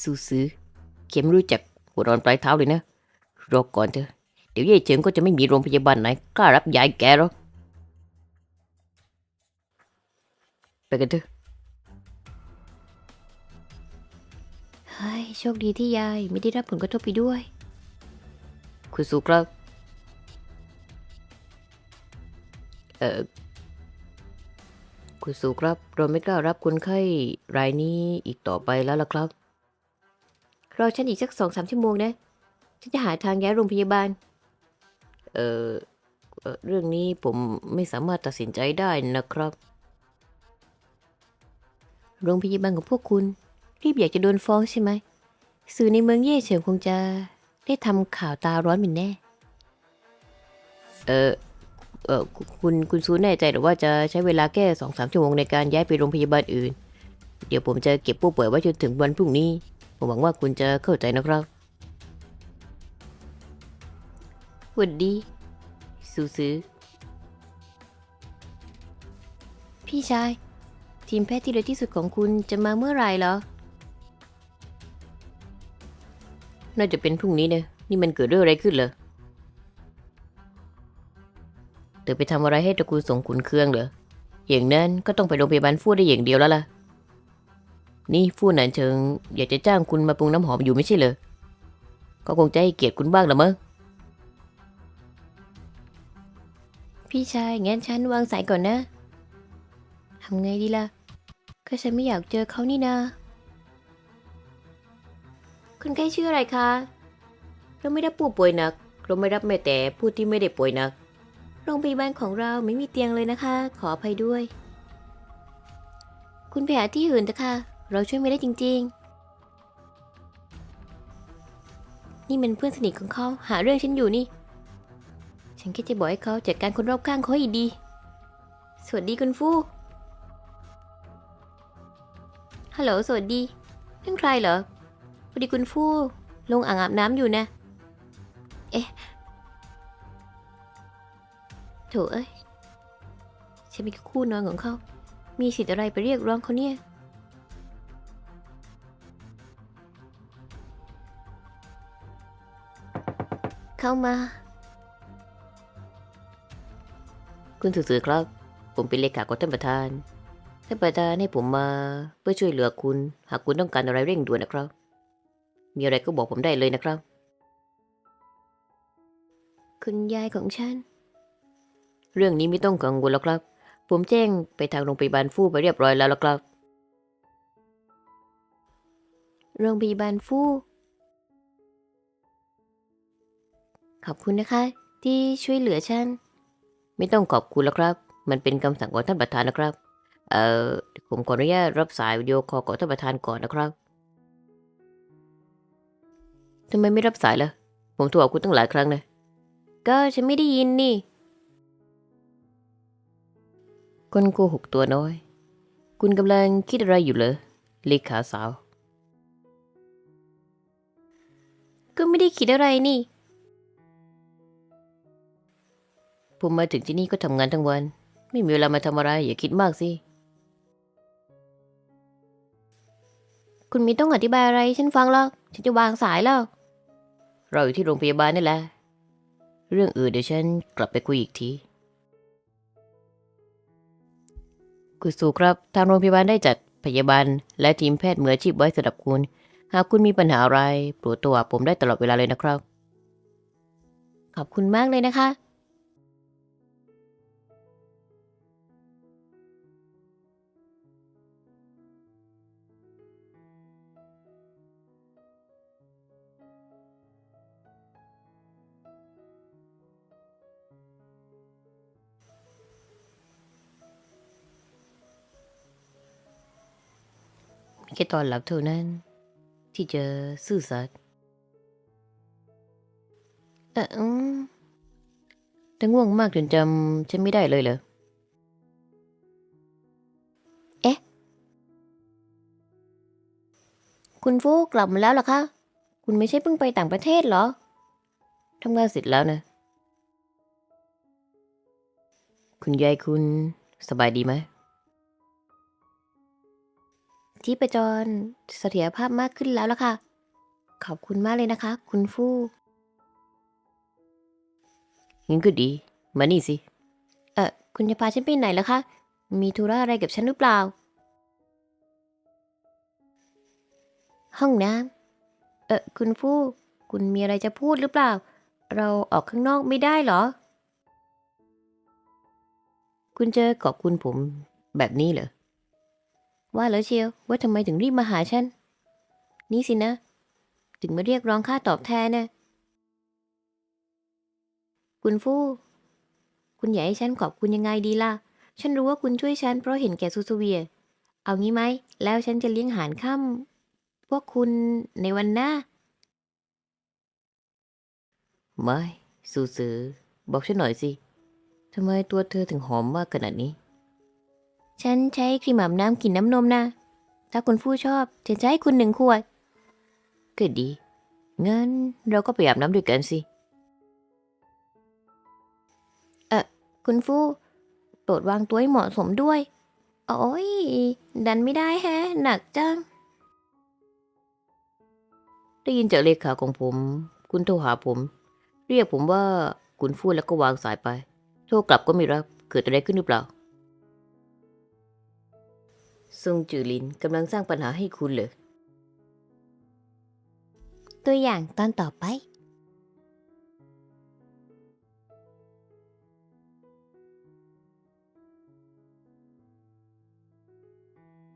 ซูซื้อเข็มรู้จักหัวรอนปลายเท้าเลยนะ รอก่อนเถอะ เดี๋ยวเย่เฉิงก็จะไม่มีโรงพยาบาลไหนกล้ารับยายแกหรอกไปกันเถอะเฮ้ยโชคดีที่ยายไม่ได้รับผลกระทบไปด้วย คุณสุครับ เอ่อ คุณสุครับ เราไม่กล้ารับคนไข้รายนี้อีกต่อไปแล้วล่ะครับ รอฉันอีกสักสองสามชั่วโมงนะ ฉันจะหาทางย้ายโรงพยาบาล เออเรื่องนี้ผมไม่สามารถตัดสินใจได้นะครับ โรงพยาบาลของพวกคุณ รีบอยากจะโดนฟ้องใช่ไหม สื่อในเมืองเย่เฉิงคงจะได้ทำข่าวตาร้อนเป็นแน่ เออเออคุคุณคุณซูแน่ใจหรือว่าจะใช้เวลาแค่สองสามชั่วโมงในการย้ายไปโรงพยาบาลอื่น เดี๋ยวผมจะเก็บผู้ป่วยไว้จนถึงวันพรุ่งนี้ ผมหวังว่าคุณจะเข้าใจนะครับหวัดดีซูซื้อ พี่ชาย ทีมแพทย์ที่เร็วที่สุดของคุณจะมาเมื่อไหร่เหรอ น่าจะเป็นพรุ่งนี้นะนี่มันเกิดเรื่องอะไรขึ้นเหรอเธอไปทำอะไรให้ตระกูลสงขุนเคืองเหรออย่างนั้นก็ต้องไปโรงพยาบาลฟู่ได้อย่างเดียวแล้วล่ะ นี่ฟู่หนานเชิงอยากจะจ้างคุณมาปรุงน้ำหอมอยู่ไม่ใช่เหรอ ก็คงจะให้เกียรติคุณบ้างละมั้ง พี่ชายงั้นฉันวางสายก่อนนะ ทำไงดีล่ะ ก็ฉันไม่อยากเจอเขานี่นาคุณไข้ชื่ออะไรคะ เราไม่รับผู้ป่วยหนัก เราไม่รับแม้แต่ผู้ที่ไม่ได้ป่วยหนัก โรงพยาบาลของเราไม่มีเตียงเลยนะคะ ขออภัยด้วย คุณไปหาที่อื่นเถอะค่ะ เราช่วยไม่ได้จริง ๆ นี่มันเพื่อนสนิทของเขาหาเรื่องฉันอยู่นี่ ฉันแค่จะบอกให้เขาจัดการคนรอบข้างเขาให้ดี สวัสดีคุณฟูฮัลโหลสวัสดีนั่นใครเหรอพอดีคุณฟูลงอ่างอาบน้ำอยู่นะ เอ๊ะโถเอ้ยฉันเป็นค่คู่นอนของเขา มีสิทธิ์อะไรไปเรียกร้องเขาเนี่ย เข้ามา คุณสื่อๆครับ ผมเป็นเลขาของท่านประธาน ท่านประธานให้ผมมาเพื่อช่วยเหลือคุณ หากคุณต้องการอะไรเร่งด่วนนะครับ มีอะไรก็บอกผมได้เลยนะครับ คุณยายของฉัน เรื่องนี้ไม่ต้องกังวลแล้วครับ ผมแจ้งไปทางโรงพยาบาลฟู่ไปเรียบร้อยแล้วละครับ โรงพยาบาลฟู่ ขอบคุณนะคะ ที่ช่วยเหลือฉัน ไม่ต้องขอบคุณแล้วครับ มันเป็นคำสั่งของท่านประธานนะครับ เอ่อ ผมขออนุญาตรับสายวิดีโอคอลของท่านประธานก่อนนะครับทำไมไม่รับสายล่ะ ผมโทรหาคุณตั้งหลายครั้งนะก็ฉันไม่ได้ยินนี่ คนโกหกตัวน้อย คุณกำลังคิดอะไรอยู่เหรอเลขาสาว ก็ไม่ได้คิดอะไรนี่ ผมมาถึงที่นี่ก็ทำงานทั้งวัน ไม่มีเวลามาทำอะไร อย่าคิดมากสิ คุณม่ต้องอธิบายอะไร ฉันฟังหรอกฉันจะวางสายแล้ว เราอยู่ที่โรงพยาบาลนี่แหละ เรื่องอื่นเดี๋ยวฉันกลับไปคุยอีกทีคุณสุครับ ทางโรงพยาบาลได้จัดพยาบาล และทีมแพทย์มืออาชีพไว้สำหรับคุณ หากคุณมีปัญหาอะไรโปรดโทรหาผมได้ตลอดเวลาเลยนะครับ ขอบคุณมากเลยนะคะ แค่ตอนหลับเท่านั้น ที่จะซื่อสัตย์เออแต่ง่วงมากจนจำฉันไม่ได้เลยเหรอคุณฟูกลับมาแล้วเหรอคะ คุณไม่ใช่เพิ่งไปต่างประเทศเหรอ ทำงานเสร็จแล้วนะ คุณยายคุณสบายดีไหม ชีพจรเสถียรภาพมากขึ้นแล้วล่ะค่ะ ขอบคุณมากเลยนะคะ คุณฟู่งั้นก็ดี มานี่สิ เออคุณจะพาฉันไปไหนล่ะคะ มีธุระอะไรกับฉันหรือเปล่า ห้องน้ำเออคุณฟู่คุณมีอะไรจะพูดหรือเปล่า เราออกข้างนอกไม่ได้เหรอ คุณจะขอบคุณผมแบบนี้เหรอ ว่าแล้วเชียวว่าทำไมถึงรีบมาหาฉัน นี่สินะ ถึงมาเรียกร้องค่าตอบแทนนะคุณฟู่คุณอยากให้ฉันขอบคุณยังไงดีล่ะ ฉันรู้ว่าคุณช่วยฉันเพราะเห็นแก่ซูซูเวีย เอางี้ไหม แล้วฉันจะเลี้ยงอาหารค่ำพวกคุณในวันหน้า ไม่สูสือบอกฉันหน่อยสิทำไมตัวเธอถึงหอมมากขนาดนี้ ฉันใช้ครีมอาบน้ำกลิ่นน้ำนมนะ ถ้าคุณฟู่ชอบฉันจะให้คุณหนึ่งขวด ก็ดี งั้นเราก็ไปอาบน้ำด้วยกันสิ เออคุณฟู่โปรดวางตัวให้เหมาะสมด้วย โอ้ย ดันไม่ได้แฮะ หนักจัง ได้ยินจากเลขาของผม คุณโทรหาผม เรียกผมว่าคุณฟูดแล้วก็วางสายไป โทรกลับก็ไม่รับ เกิดอะไรขึ้นหรือเปล่า ซุงจือลินกำลังสร้างปัญหาให้คุณเหรอตัวอย่างตอนต่อไป